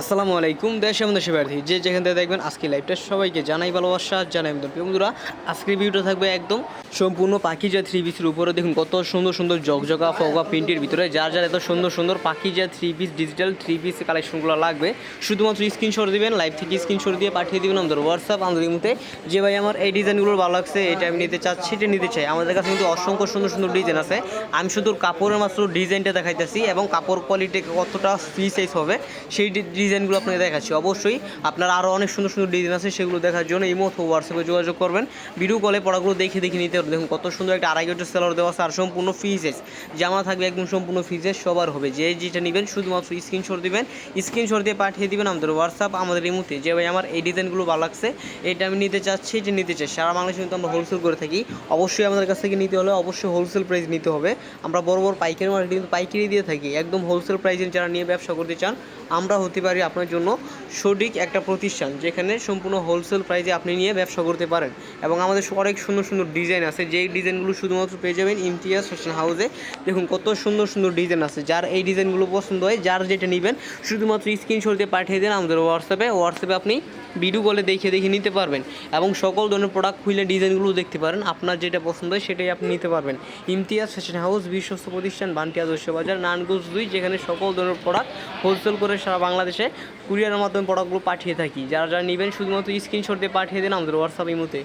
আসসালামু আলাইকুম, দেশ এবং দেশে প্রার্থী যে যেখান থেকে দেখবেন আজকে লাইভটা সবাইকে জানাই ভালোবাসা, জানাই প্রিয় বন্ধুরা, আজকের ভিডিওটা থাকবে একদম সম্পূর্ণ পাখিজা থ্রি পিসের উপরে। দেখুন কত সুন্দর সুন্দর জগজগা ফগা প্রিন্টের ভিতরে। যার যার এত সুন্দর সুন্দর Pakeezah three piece digital three piece কালেকশনগুলো লাগবে। শুধুমাত্র স্ক্রিনশট দিবেন লাইভ থেকে স্ক্রিনশট দিয়ে পাঠিয়ে দিবেন আমাদের হোয়াটসঅ্যাপ আমাদের মধ্যে। যে ভাই আমার এই ডিজাইনগুলো ভালো লাগছে, এটা আমি নিতে চাচ্ছি এটা নিতে চাই। আমাদের কাছে কিন্তু অসংখ্য সুন্দর সুন্দর ডিজাইন আছে। আমি শুধু কাপড়ের মাত্র ডিজাইনটা দেখাইতেছি এবং কাপড় কোয়ালিটি কতটা ফ্রি সাইজ হবে, সেই ডিজাইনগুলো আপনাকে দেখাচ্ছি। অবশ্যই আপনার আরও অনেক সুন্দর সুন্দর ডিজাইন আছে, সেগুলো দেখার জন্য ইমো অথবা হোয়াটসঅ্যাপে যোগাযোগ করবেন। ভিডিও কলে পড়াগুলো দেখে দেখে নিতে হবে দেখুন, কত সুন্দর একটা আড়াই গেটের সেলার দেওয়া আছে, আর সম্পূর্ণ সাইজ জামা থাকবে একদম সম্পূর্ণ সাইজ সবার হবে। যে যেটা নেবেন, শুধুমাত্র স্ক্রিনশট দিবেন। স্ক্রিনশট দিয়ে পাঠিয়ে দিবেন আমাদের হোয়াটসঅ্যাপ আমাদের এই মুহূর্তে। যে ভাই, আমার এই ডিজাইনগুলো ভালো লাগছে, এটা আমি নিতে চাচ্ছি, এটা নিতে চাই। সারা বাংলাদেশে কিন্তু আমরা হোলসেল করে থাকি। অবশ্যই আমাদের কাছ থেকে নিতে হলে অবশ্যই হোলসেল প্রাইস নিতে হবে। আমরা বড় বড় পাইকারি মার্কেট কিন্তু পাইকারি দিয়ে থাকি। একদম হোলসেল প্রাইসে যারা নিয়ে ব্যবসা করতে চান, আমরা হতে পারি আপনার জন্য সঠিক একটা প্রতিষ্ঠান, যেখানে সম্পূর্ণ হোলসেল প্রাইসে আপনি নিয়ে ব্যবসা করতে পারেন। এবং আমাদের অনেক সুন্দর সুন্দর ডিজাইন আছে। যেই ডিজাইনগুলো শুধুমাত্র পেয়ে যাবেন ইমতিয়াজ ফ্যাশন হাউসে দেখুন, কত সুন্দর সুন্দর ডিজাইন আছে। যার এই ডিজাইনগুলো পছন্দ হয়, যার যেটা নেবেন, শুধুমাত্র স্ক্রিনশট দিয়ে পাঠিয়ে দেন আমাদের হোয়াটসঅ্যাপে হোয়াটসঅ্যাপে আপনি ভিডিও কলে দেখে দেখে নিতে পারবেন। এবং সকল ধরনের প্রোডাক্ট খুলে ডিজাইনগুলো দেখতে পারেন। আপনার যেটা পছন্দ হয়, সেটাই আপনি নিতে পারবেন। ইমতিয়াজ ফ্যাশন হাউস বিশ্বস্ত প্রতিষ্ঠান, বান্টিয়া দস্য বাজার নানগুজ দুই, যেখানে সকল ধরনের প্রোডাক্ট হোলসেল করে সারা বাংলাদেশে কুরিয়ারের মাধ্যমে প্রোডাক্টগুলো পাঠিয়ে থাকি। যারা যারা নেবেন শুধুমাত্র স্ক্রিনশট দিয়ে পাঠিয়ে দেন আমাদের হোয়াটসঅ্যাপ ইমোতে।